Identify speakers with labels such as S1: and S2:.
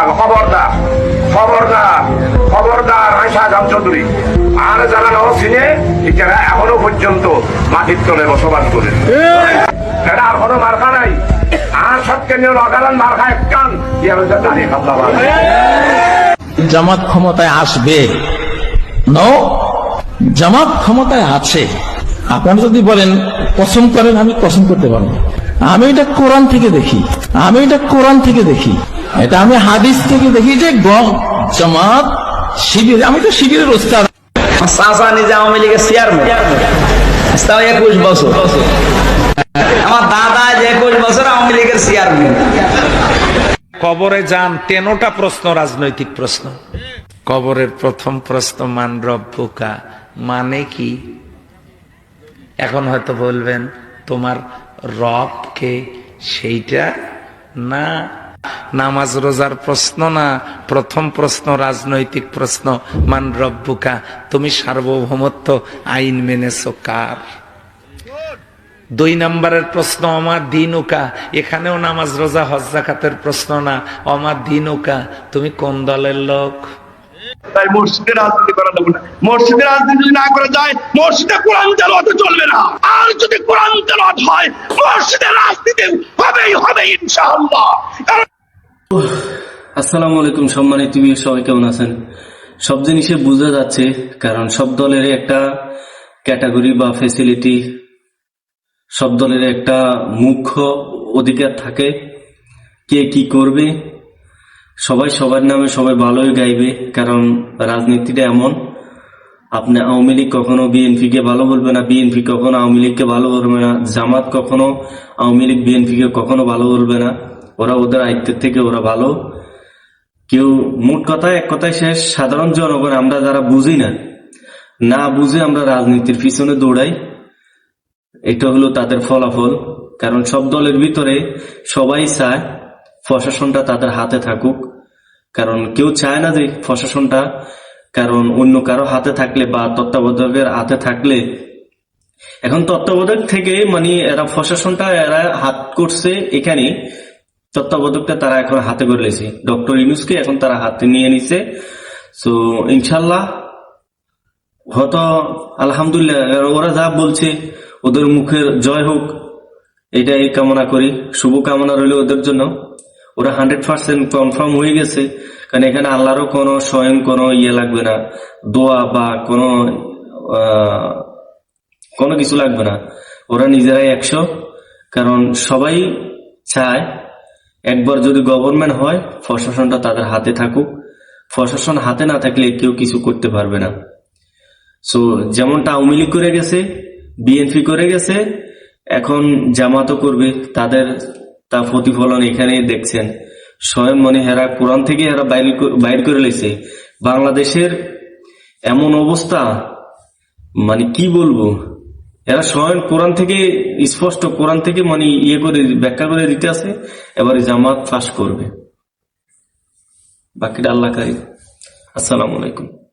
S1: খবরদার খবরদার খবরদার চৌধুরী। আর যারা এখনও পর্যন্ত মাটির তলে বসবাস করে। মার্কা নাই। আর সবকে নিয়ে লগালান মার্কা এক কান।
S2: জামাত ক্ষমতায় আসবে। জামাত ক্ষমতায় আছে। আপনারা যদি বলেন, কসম করেন, আমি কসম করতে পারব। আমি এটা কোরআন থেকে দেখি। আমি এটা কোরআন থেকে দেখি। এটা আমি হাদিস থেকে দেখি যে গ- জামাত শিবির আমি তো শিবিরের ওস্তাদ।
S3: চাচা নিজে আওয়ামী লীগের চেয়ারম্যান তাও একুশ বছর। আমার দাদা যে একুশ বছর আওয়ামী লীগের চেয়ারম্যান
S4: কবরে যান তেনোটা প্রশ্ন রাজনৈতিক প্রশ্ন। কবরের প্রথম প্রশ্ন মান রব্বুকা মানে কি? এখন হয়তো বলবেন তোমার রবকে সেইটা না নামাজ, রোজার প্রশ্ন না? প্রথম প্রশ্ন, রাজনৈতিক প্রশ্ন, মান রব্বুকা, তুমি সার্বভৌমত্ব আইন মেনেছো কার? দুই নম্বরের প্রশ্ন আমার দিনুকা, এখানেও নামাজ, রোজা, হজ প্রশ্ন না? আমার দিনুকা, তুমি কোন দলের লোক?
S1: তাই হয়
S5: আসসালামু আলাইকুম সম্মানিত টিভি সবাই, কেমন আছেন? সব জিনিসে বোঝা যাচ্ছে, কারণ সব দলের একটা ক্যাটাগরি বা ফেসিলিটি সব দলের একটা মুখ্য অধিকার থাকে, কে কি করবে, সবাই সবার নামে সবাই ভালোই গাইবে, কারণ রাজনীতিটা এমন, আপনি আওয়ামী লীগ কখনো বিএনপি কে ভালো বলবে না, বিএনপি কখনো আওয়ামী লীগকে ভালো বলবে না, জামাত কখনো আওয়ামী লীগ বিএনপি কে কখনো ভালো বলবে না। ওরা ওদের আয়ত্তের থেকে ওরা ভালো। কেউ মোট কথায় এক কথায় শেষ। সাধারণ জনগণ, আমরা যারা বুঝি না না বুঝে আমরা রাজনীতির পিছনে দৌড়াই। এটা হলো তাদের ফলাফল। কারণ সব দলের ভিতরে সবাই চায় প্রশাসনটা তাদের হাতে থাকুক। কারণ কেউ চায় না যে প্রশাসনটা, কারণ অন্য কারও হাতে থাকলে বা তত্ত্বাবধায়কের হাতে থাকলে। এখন তত্ত্বাবধায়ক থেকে মানে এরা প্রশাসনটা এরা হাত করছে এখানে। তত্ত্বাবধায়কটা তারা এখন হাতে করে লেছে ডক্টর ইনুসকে এখন তারা হাতে নিয়ে নিছে। তো ইনশাল্লাহ হয়তো, আলহামদুলিল্লাহ, ওরা যা বলছে, ওদের মুখের জয় হোক, এটাই কামনা করি। শুভ কামনা রইল ওদের জন্য। ওরা হান্ড্রেড পার্সেন্ট কনফার্ম হয়ে গেছে। কারণ এখানে আল্লাহরও কোনো স্বয়ং কোনো ইয়ে লাগবে না। দোয়া বা কোনো কোনো কিছু লাগবে না। ওরা নিজেরাই একশো। কারণ সবাই চায় একবার যদি গভর্নমেন্ট হয়, প্রশাসনটা তাদের হাতে থাকুক। প্রশাসন হাতে না থাকলে কেউ কিছু করতে পারবে না। সো যেমনটা আওয়ামী লীগ করে গেছে বিএনপি করে গেছে, এখন জামাতও করবে। তাদের তা প্রতিফলন এখানেই দেখছেন। স্বয়ং মনে হেরা কোরআন থেকে বাইর বাইর করে লেছে। বাংলাদেশের এমন অবস্থা মানে কি বলব? এরা স্বয়ং কোরআন থেকে, স্পষ্ট কোরআন থেকে মানে ইয়ে করে, ব্যাখ্যা করে দিতে আছে এবারে জামাত ফাঁস করবে। বাকিটা আল্লাহ কারি আসসালামু আলাইকুম।